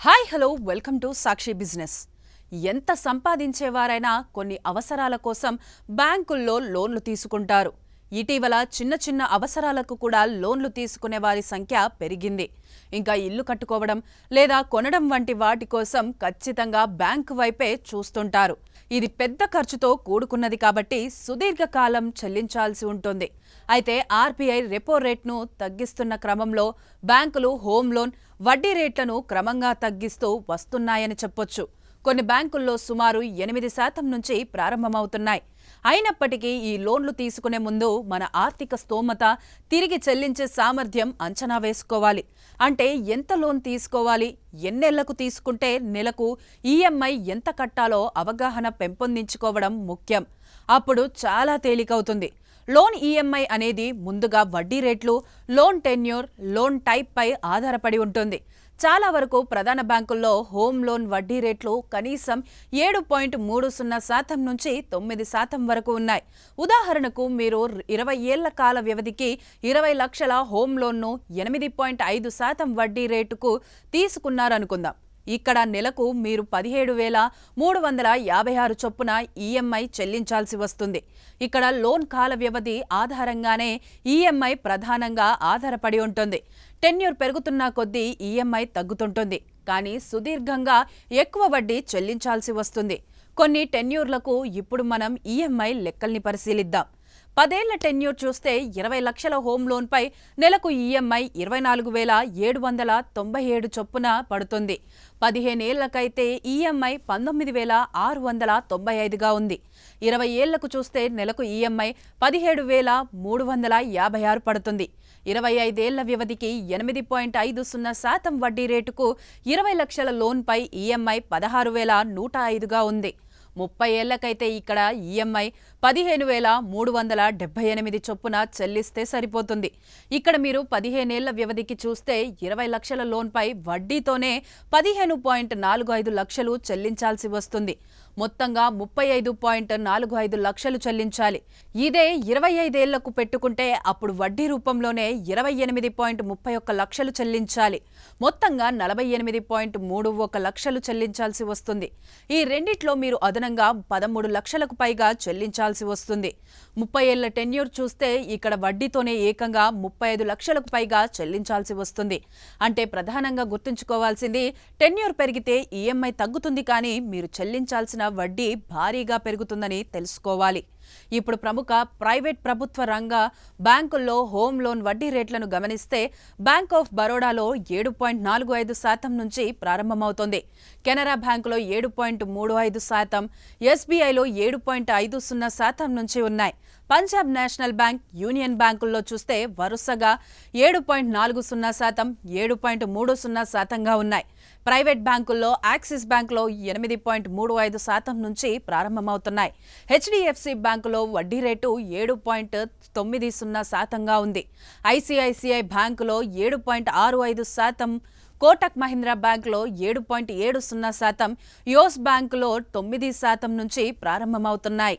Hi hello welcome to Sakshi business. ఎంత సంపాదించేవారైనా కొన్ని అవసరాల కోసం బ్యాంకుల్లో లోన్లు తీసుకుంటారు. ఇటీవల చిన్న చిన్న అవసరాలకు కూడా లోన్లు తీసుకునే వారి సంఖ్య పెరిగింది. ఇంకా ఇల్లు కట్టుకోవడం లేదా కొనడం వంటి వాటి కోసం ఖచ్చితంగా బ్యాంకు వైపే చూస్తుంటారు. ఇది పెద్ద ఖర్చుతో కూడుకున్నది కాబట్టి సుదీర్ఘకాలం చెల్లించాల్సి ఉంటుంది. అయితే ఆర్బీఐ రెపో రేట్ను తగ్గిస్తున్న క్రమంలో బ్యాంకులు హోమ్ లోన్ వడ్డీ రేట్లను క్రమంగా తగ్గిస్తూ వస్తున్నాయని చెప్పొచ్చు. కొన్ని బ్యాంకుల్లో సుమారు ఎనిమిది శాతం నుంచి ప్రారంభమవుతున్నాయి. అయినప్పటికీ ఈ లోన్లు తీసుకునే ముందు మన ఆర్థిక స్తోమత తిరిగి చెల్లించే సామర్థ్యం అంచనా వేసుకోవాలి. అంటే ఎంత లోన్ తీసుకోవాలి ఎన్నేళ్ళకు తీసుకుంటే నెలకు ఈఎంఐ ఎంత కట్టాలో అవగాహన పెంపొందించుకోవడం ముఖ్యం. అప్పుడు చాలా తేలికవుతుంది. లోన్ ఈఎంఐ అనేది ముందుగా వడ్డీ రేట్లు లోన్ టెన్యూర్ లోన్ టైప్ పై ఆధారపడి ఉంటుంది. చాలా వరకు ప్రధాన బ్యాంకుల్లో హోమ్ లోన్ వడ్డీ రేట్లు కనీసం ఏడు పాయింట్ మూడు సున్నా శాతం నుంచి తొమ్మిది శాతం వరకు ఉన్నాయి. ఉదాహరణకు మీరు ఇరవై ఏళ్ళ కాల వ్యవధికి ఇరవై లక్షల హోమ్ లోన్ను ఎనిమిది పాయింట్ ఐదు శాతం వడ్డీ రేటుకు తీసుకున్నారనుకుందాం. ఇక్కడ నెలకు మీరు పదిహేడు వేల మూడు వందల యాభై ఆరు చొప్పున ఈఎంఐ చెల్లించాల్సి వస్తుంది. ఇక్కడ లోన్ కాల వ్యవధి ఆధారంగానే ఈఎంఐ ప్రధానంగా ఆధారపడి ఉంటుంది. టెన్యూర్ పెరుగుతున్న కొద్దీ ఈఎంఐ తగ్గుతుంటుంది. కానీ సుదీర్ఘంగా ఎక్కువ వడ్డీ చెల్లించాల్సి వస్తుంది. కొన్ని టెన్యూర్లకు ఇప్పుడు మనం ఈఎంఐ లెక్కల్ని పరిశీలిద్దాం. పదేళ్ళ టెన్యూర్ చూస్తే ఇరవై లక్షల హోమ్ లోన్పై నెలకు ఈఎంఐ ఇరవై నాలుగు వేల ఏడు వందల తొంభై ఏడు చొప్పున పడుతుంది. పదిహేనేళ్ళకైతే ఈఎంఐ పంతొమ్మిది వేల ఆరు వందల తొంభై ఐదుగా ఉంది. ఇరవై ఏళ్ళకు చూస్తే నెలకు ఈఎంఐ పదిహేడు వేల మూడు వందల యాభై ఆరు పడుతుంది. ఇరవై ఐదేళ్ళ వ్యవధికి ఎనిమిది పాయింట్ ఐదు సున్నా శాతం వడ్డీ రేటుకు ఇరవై లక్షల లోన్పై ఈఎంఐ పదహారు వేల నూట ఐదుగా ఉంది. ముప్పై ఏళ్ళకైతే ఇక్కడ ఈఎంఐ పదిహేను వేల మూడు వందల డెబ్బై ఎనిమిది చొప్పున చెల్లిస్తే సరిపోతుంది. ఇక్కడ మీరు పదిహేనేళ్ళ వ్యవధికి చూస్తే ఇరవై లక్షల లోన్పై వడ్డీతోనే పదిహేను పాయింట్ నాలుగు ఐదు లక్షలు చెల్లించాల్సి వస్తుంది. మొత్తంగా ముప్పై ఐదు పాయింట్ నాలుగు ఐదు లక్షలు చెల్లించాలి. ఇదే ఇరవై ఐదేళ్ళకు పెట్టుకుంటే అప్పుడు వడ్డీ రూపంలోనే ఇరవై ఎనిమిది పాయింట్ ముప్పై ఒక్క లక్షలు చెల్లించాలి. మొత్తంగా నలభై ఎనిమిది పాయింట్ మూడు ఒక లక్షలు చెల్లించాల్సి వస్తుంది. ఈ రెండిట్లో మీరు అదనంగా పదమూడు లక్షలకు పైగా చెల్లించాల్సి వస్తుంది. ముప్పై ఏళ్ళ టెన్యూర్ చూస్తే ఇక్కడ వడ్డీతోనే ఏకంగా ముప్పై ఐదు లక్షలకు పైగా చెల్లించాల్సి వస్తుంది. అంటే ప్రధానంగా గుర్తుంచుకోవాల్సింది టెన్యూర్ పెరిగితే ఈఎంఐ తగ్గుతుంది కానీ మీరు చెల్లించాల్సిన వడ్డీ భారీగా పెరుగుతుందని తెలుసుకోవాలి. ఇప్పుడు ప్రముఖ ప్రైవేట్ ప్రభుత్వ రంగ బ్యాంకుల్లో హోమ్ లోన్ వడ్డీ రేట్లను గమనిస్తే బ్యాంక్ ఆఫ్ బరోడాలో ఏడు పాయింట్ నాలుగు ఐదు శాతం నుంచి ప్రారంభమవుతోంది. కెనరా బ్యాంకులో ఏడు పాయింట్ మూడు ఐదు శాతం ఎస్బీఐలో ఏడు పాయింట్ ఐదు సున్నా శాతం నుంచి ఉన్నాయి. పంజాబ్ నేషనల్ బ్యాంక్ యూనియన్ బ్యాంకుల్లో చూస్తే వరుసగా ఏడు పాయింట్ నాలుగు సున్నా శాతం ఏడు పాయింట్ మూడు సున్నా శాతంగా ఉన్నాయి. ప్రైవేట్ బ్యాంకుల్లో యాక్సిస్ బ్యాంకులో ఎనిమిది పాయింట్ మూడు ఐదు శాతం నుంచి ప్రారంభమవుతున్నాయి. హెచ్డిఎఫ్సి బ్యాంకులో వడ్డీ రేటు ఏడు పాయింట్ తొమ్మిది సున్నా శాతంగా ఉంది. ఐసిఐసిఐ బ్యాంకులో ఏడు పాయింట్ ఆరు ఐదు శాతం కోటక్ మహీంద్రా బ్యాంకులో ఏడు పాయింట్ ఏడు సున్నా శాతం యోస్ బ్యాంకులో తొమ్మిది శాతం నుంచి ప్రారంభమవుతున్నాయి.